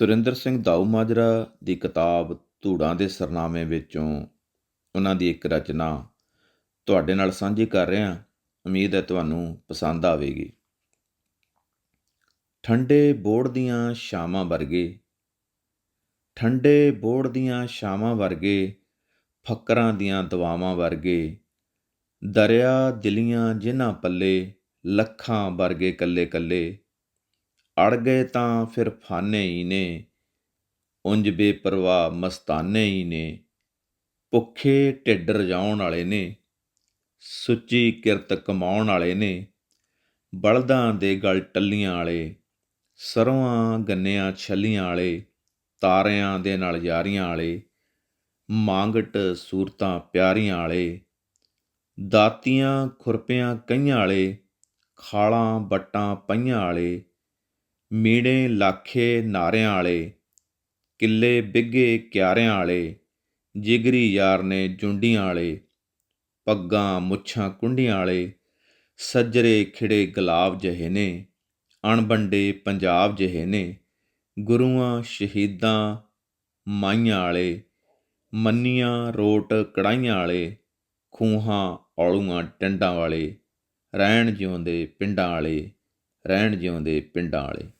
ਸੁਰਿੰਦਰ ਸਿੰਘ ਦਾਊ ਮਾਜਰਾ ਦੀ ਕਿਤਾਬ ਧੂੜਾਂ ਦੇ ਸਰਨਾਮੇ ਵਿੱਚੋਂ ਉਹਨਾਂ ਦੀ ਇੱਕ ਰਚਨਾ ਤੁਹਾਡੇ ਨਾਲ ਸਾਂਝੀ ਕਰ ਰਿਹਾ ਉਮੀਦ ਹੈ ਤੁਹਾਨੂੰ ਪਸੰਦ ਆਵੇਗੀ। ਠੰਡੇ ਬੋੜ ਦੀਆਂ ਸ਼ਾਮਾਂ ਵਰਗੇ, ਠੰਡੇ ਬੋੜ ਦੀਆਂ ਸ਼ਾਮਾਂ ਵਰਗੇ, ਫੱਕਰਾਂ ਦੀਆਂ ਦਵਾਵਾਂ ਵਰਗੇ ਦਰਿਆ ਦਿਲੀਆਂ ਜਿਨ੍ਹਾਂ ਪੱਲੇ ਲੱਖਾਂ ਵਰਗੇ ਕੱਲੇ ਕੱਲੇ ਅੜ ਗਏ ਤਾਂ ਫਿਰ ਫਾਨੇ ਹੀ ਨੇ ਉਂਝ ਬੇਪਰਵਾਹ ਮਸਤਾਨੇ ਹੀ ਨੇ। ਭੁੱਖੇ ਢਿੱਡ ਰਜਾਉਣ ਵਾਲੇ ਨੇ, ਸੁੱਚੀ ਕਿਰਤ ਕਮਾਉਣ ਵਾਲੇ ਨੇ, ਬਲਦਾਂ ਦੇ ਗਲ ਟੱਲੀਆਂ ਵਾਲੇ ਸਰੋਆਂ ਗੰਨਿਆਂ ਛੱਲੀਆਂ ਵਾਲੇ, ਤਾਰਿਆਂ ਦੇ ਨਾਲ ਯਾਰੀਆਂ ਵਾਲੇ, ਮੰਗਟ ਸੂਰਤਾਂ ਪਿਆਰੀਆਂ ਵਾਲੇ, ਦਾਤੀਆਂ ਖੁਰਪਿਆਂ ਕਈਆਂ ਵਾਲੇ, ਖਾਲਾਂ ਬੱਟਾਂ ਪਈਆਂ ਵਾਲੇ ਮੀਣੇ ਲਾਖੇ ਨਾਰਿਆਂ ਵਾਲੇ, ਕਿੱਲੇ ਬਿੱਗੇ ਕਿਆਰਿਆਂ ਵਾਲੇ, ਜਿਗਰੀ ਯਾਰ ਨੇ ਜੁੰਡੀਆਂ ਵਾਲੇ, ਪੱਗਾਂ ਮੁੱਛਾਂ ਕੁੰਡੀਆਂ ਵਾਲੇ, ਸੱਜਰੇ ਖਿੜੇ ਗੁਲਾਬ ਜਿਹੇ ਨੇ, ਅਣਬੰਡੇ ਪੰਜਾਬ ਜਿਹੇ ਨੇ, ਗੁਰੂਆਂ ਸ਼ਹੀਦਾਂ ਮਾਈਆਂ ਵਾਲੇ, ਮੰਨੀਆਂ ਰੋਟ ਕੜਾਈਆਂ ਵਾਲੇ, ਖੂਹਾਂ ਔਲੂਆਂ ਟੰਡਾਂ ਵਾਲੇ, ਰਹਿਣ ਜਿਉਂਦੇ ਪਿੰਡਾਂ ਵਾਲੇ, ਰਹਿਣ ਜਿਉਂਦੇ ਪਿੰਡਾਂ ਵਾਲੇ।